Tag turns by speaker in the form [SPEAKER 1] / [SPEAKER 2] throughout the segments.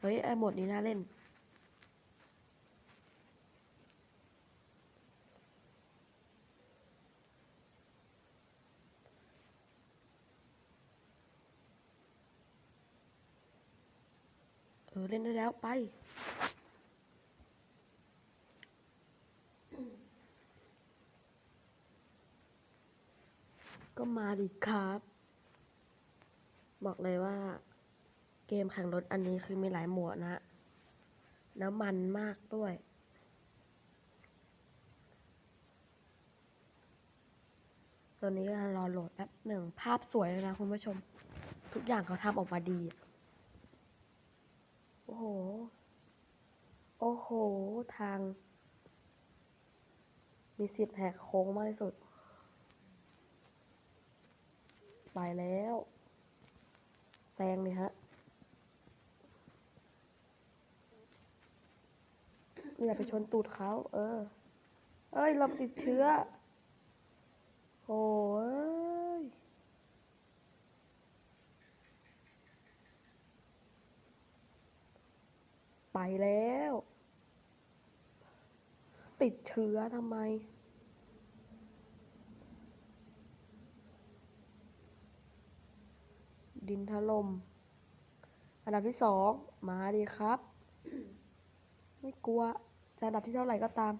[SPEAKER 1] เฮ้ย ไอโหมดนี้น่าเล่น เออ เล่นได้แล้วไปก็มาดิครับ บอกเลยว่า เกมแข่งรถอันนี้คือมีหลายหมวดนะ แล้วมันมากด้วยตอนนี้กำลังรอโหลดแป๊บหนึ่ง ภาพสวยเลยนะคุณผู้ชม ทุกอย่างเขาทำออกมาดี โอ้โห โอ้โห ทาง มีสิทธิ์แหกโค้งมากที่สุด ไปแล้วแซงเลยฮะ อย่าไปชนตูดเขา เออ เอ้ยเราติดเชื้อ โอ้ย ไปแล้ว ติดเชื้อทำไมดินถล่ม อันดับที่สอง มาดีครับ ไม่กลัว จะอันดับที่เท่าไหร่ก็ตาม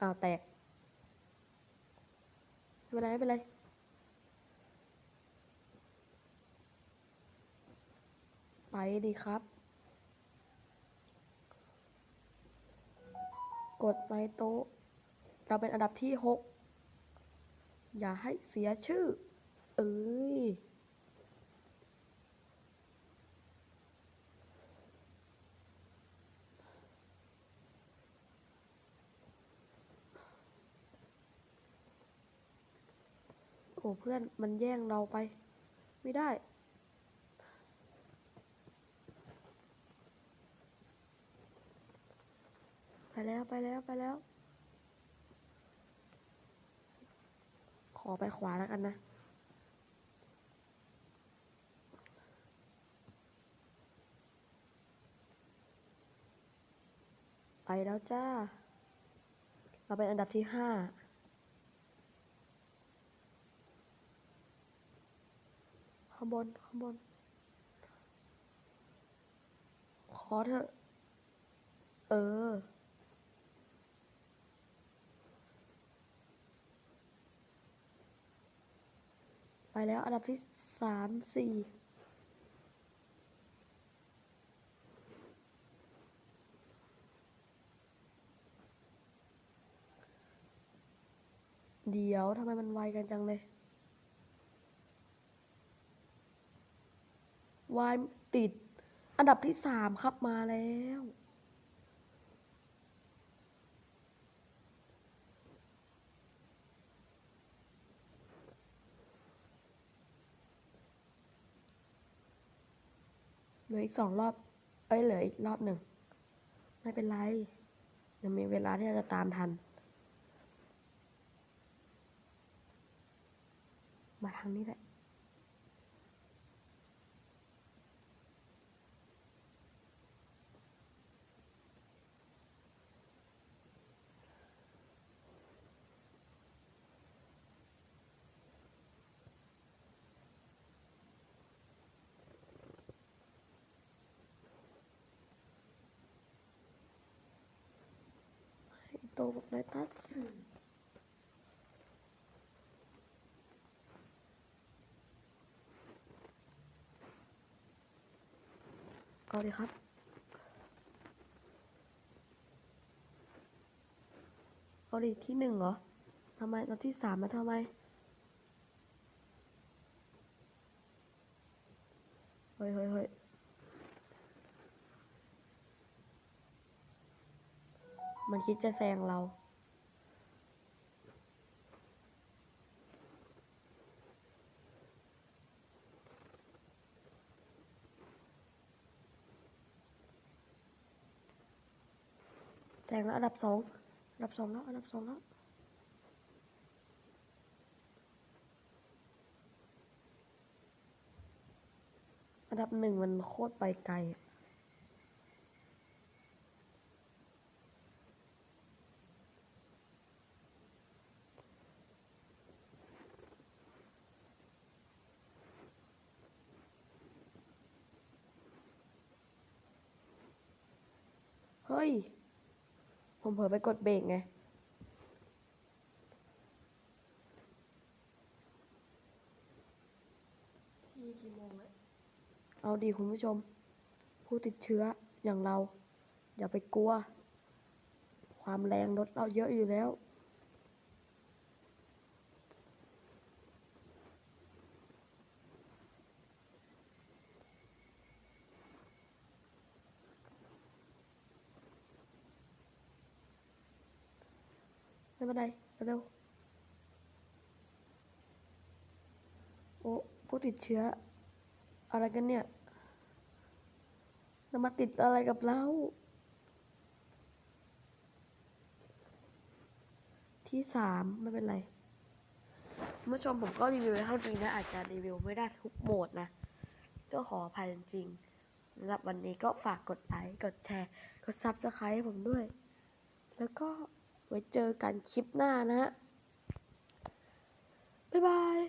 [SPEAKER 1] อ้าวแตกไม่เป็นไรไม่เป็นไรไปดีครับ กดในโต๊ะ เราเป็นอันดับที่หกอย่าให้เสียชื่อ เอ้ย อ้เพื่อนมันแย่งเราไป ไม่ได้ ไปแล้วไปแล้วไปแล้ว ขอไปขวาแล้วกันนะไปแล้วจ้า เราเป็นอันดับที่ห้าางบนข้างบน ขอเถอะ เออ ไปแล้ว อันดับที่สามสี่เดี๋ยวทำไมมันไวกันจังเลย วายติด อันดับที่สามครับมาแล้ว เหลืออีกสองรอบ เอ้ยเหลืออีกรอบหนึ่ง ไม่เป็นไร ยังมีเวลาที่เราจะตามทัน มาทางนี้แหละ ให้โตกับไลตัสเอาเลยครับเอาดิที่หนึ่งเหรอทำไมเราที่สามมาทำไมเฮ้ยเฮ้ยเฮ้ย มันคิดจะแซงเรา แซงแล้วอันดับสองอันดับสองแล้วอันดับสองแล้วอันดับหนึ่งมันโคตรไปไกลอะ เฮ้ย ผมเผลอไปกดเบรกไง
[SPEAKER 2] ที่กี่โมงแล้ว
[SPEAKER 1] เอาดีคุณผู้ชม ผู้ติดเชื้ออย่างเรา อย่าไปกลัว ความแรงรถเราเยอะอยู่แล้ว เป็นไรเร็วโอ้ผู้ติดเชื้อ อะไรกันเนี่ยจะมาติดอะไรกับเรา ที่สามไม่เป็นไรคุณผู้ชมผมก็รีวิวไว้เท่านี้นะ อาจจะรีวิวไม่ได้ทุกโหมดนะ ก็ขออภัยจริงๆสำหรับวันนี้ก็ฝากกดไลค์ กดแชร์ กดซับสไครต์ให้ผมด้วย แล้วก็ ไว้เจอกันคลิปหน้านะฮะบ๊ายบาย